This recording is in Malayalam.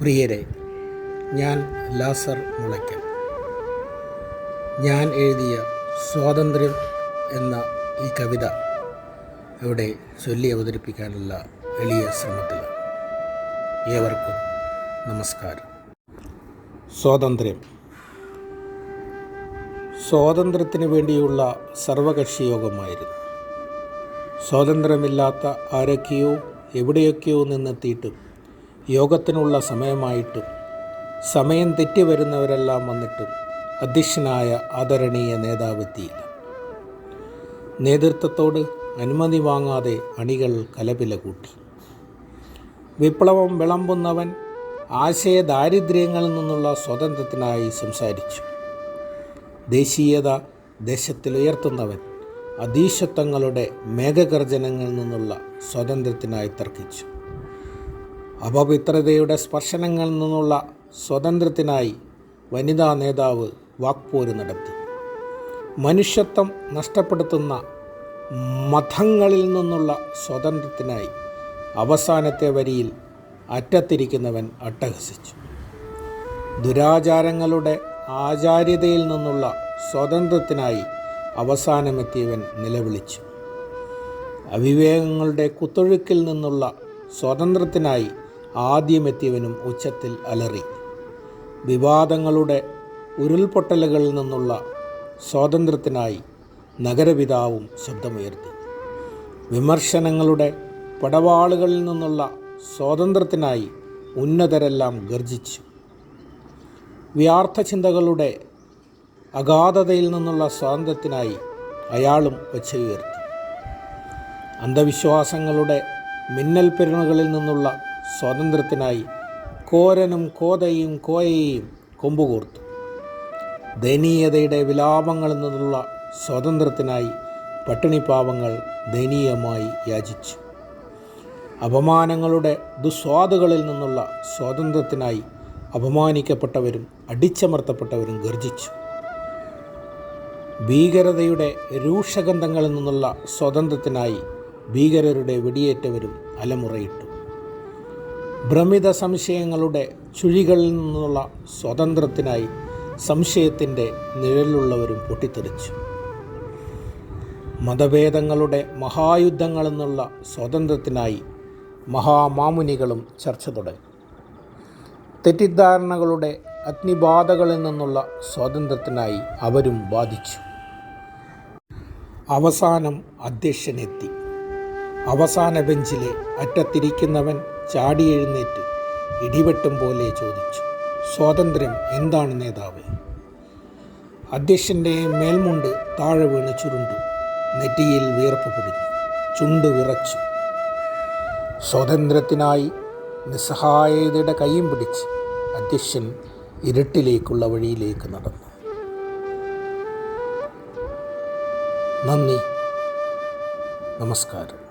പ്രിയരെ ഞാൻ ലാസർ മുളയ്ക്കൽ. ഞാൻ എഴുതിയ സ്വാതന്ത്ര്യം എന്ന ഈ കവിത ഇവിടെ ചൊല്ലി അവതരിപ്പിക്കാനുള്ള എളിയ ശ്രമത്തിലാണ് ഏവർക്കും നമസ്കാരം. സ്വാതന്ത്ര്യം. സ്വാതന്ത്ര്യത്തിന് വേണ്ടിയുള്ള സർവകക്ഷി യോഗമായിരുന്നു. സ്വാതന്ത്ര്യമില്ലാത്ത ആരൊക്കെയോ എവിടെയൊക്കെയോ നിന്നെത്തിയിട്ടും യോഗത്തിനുള്ള സമയമായിട്ടും സമയം തെറ്റി വരുന്നവരെല്ലാം വന്നിട്ടും അധ്യക്ഷനായ ആദരണീയ നേതാവെത്തിയില്ല നേതൃത്വത്തോട് അനുമതി വാങ്ങാതെ അണികൾ കലപില കൂട്ടി. വിപ്ലവം വിളമ്പുന്നവൻ ആശയ ദാരിദ്ര്യങ്ങളിൽ നിന്നുള്ള സ്വാതന്ത്ര്യത്തിനായി സംസാരിച്ചു. ദേശീയത ദേശത്തിലുയർത്തുന്നവൻ അധീശത്വങ്ങളുടെ മേഘഗർജനങ്ങളിൽ നിന്നുള്ള സ്വാതന്ത്ര്യത്തിനായി തർക്കിച്ചു. അപവിത്രതയുടെ സ്പർശനങ്ങളിൽ നിന്നുള്ള സ്വതന്ത്രത്തിനായി വനിതാ നേതാവ് വാക്പോര് നടത്തി. മനുഷ്യത്വം നഷ്ടപ്പെടുത്തുന്ന മതങ്ങളിൽ നിന്നുള്ള സ്വതന്ത്രത്തിനായി അവസാനത്തെ വരിയിൽ അറ്റത്തിരിക്കുന്നവൻ അട്ടഹസിച്ചു. ദുരാചാരങ്ങളുടെ ആചാര്യതയിൽ നിന്നുള്ള സ്വതന്ത്രത്തിനായി അവസാനമെത്തിയവൻ നിലവിളിച്ചു. അവിവേകങ്ങളുടെ കുത്തൊഴുക്കിൽ നിന്നുള്ള സ്വാതന്ത്ര്യത്തിനായി ആദ്യമെത്തിയവനും ഉച്ചത്തിൽ അലറി. വിവാദങ്ങളുടെ ഉരുൾപൊട്ടലുകളിൽ നിന്നുള്ള സ്വാതന്ത്ര്യത്തിനായി നഗരപിതാവും ശബ്ദമുയർത്തി. വിമർശനങ്ങളുടെ പടവാളുകളിൽ നിന്നുള്ള സ്വാതന്ത്ര്യത്തിനായി ഉന്നതരെല്ലാം ഗർജിച്ചു. വ്യാർത്ഥ ചിന്തകളുടെ അഗാധതയിൽ നിന്നുള്ള സ്വാതന്ത്ര്യത്തിനായി അയാളും ഒച്ചയുയർത്തി. അന്ധവിശ്വാസങ്ങളുടെ മിന്നൽ പെരുണകളിൽ നിന്നുള്ള സ്വാതന്ത്ര്യത്തിനായി കോരനും കോതയും കോയയും കൊമ്പുകോർത്തു ദയനീയതയുടെ വിലാപങ്ങളിൽ നിന്നുള്ള സ്വാതന്ത്ര്യത്തിനായി പട്ടിണിപ്പാവങ്ങൾ ദയനീയമായി യാചിച്ചു. അപമാനങ്ങളുടെ ദുസ്വാദുകളിൽ നിന്നുള്ള സ്വാതന്ത്ര്യത്തിനായി അപമാനിക്കപ്പെട്ടവരും അടിച്ചമർത്തപ്പെട്ടവരും ഗർജിച്ചു. ഭീകരതയുടെ രൂക്ഷഗന്ധങ്ങളിൽ നിന്നുള്ള സ്വാതന്ത്ര്യത്തിനായി ഭീകരരുടെ വെടിയേറ്റവരും അലമുറയിട്ടു. ഭ്രമിത സംശയങ്ങളുടെ ചുഴികളിൽ നിന്നുള്ള സ്വാതന്ത്ര്യത്തിനായി സംശയത്തിന്റെ നിഴലുള്ളവരും പൊട്ടിത്തെറിച്ചു. മതഭേദങ്ങളുടെ മഹായുദ്ധങ്ങളിൽ നിന്നുള്ള സ്വാതന്ത്ര്യത്തിനായി മഹാമാമുനികളും ചർച്ച തുടങ്ങി. തെറ്റിദ്ധാരണകളുടെ അഗ്നിബാധകളിൽ നിന്നുള്ള സ്വാതന്ത്ര്യത്തിനായി അവരും വാദിച്ചു. അവസാനം അധ്യക്ഷനെത്തി. അവസാന ബെഞ്ചിലെ അറ്റത്തിരിക്കുന്നവൻ ചാടി എഴുന്നേറ്റ് ഇടിവെട്ടും പോലെ ചോദിച്ചു സ്വാതന്ത്ര്യം എന്താണ് നേതാവ്? അധ്യക്ഷന്റെ മേൽമുണ്ട് താഴെ വീണ് ചുരുണ്ടു. നെറ്റിയിൽ വിയർപ്പ് പൊടിഞ്ഞു. ചുണ്ട് വിറച്ചു. സ്വാതന്ത്ര്യത്തിനായി നിസ്സഹായതയുടെ കൈയും പിടിച്ച് അധ്യക്ഷൻ ഇരുട്ടിലേക്കുള്ള വഴിയിലേക്ക് നടന്നു. നന്ദി. നമസ്കാരം.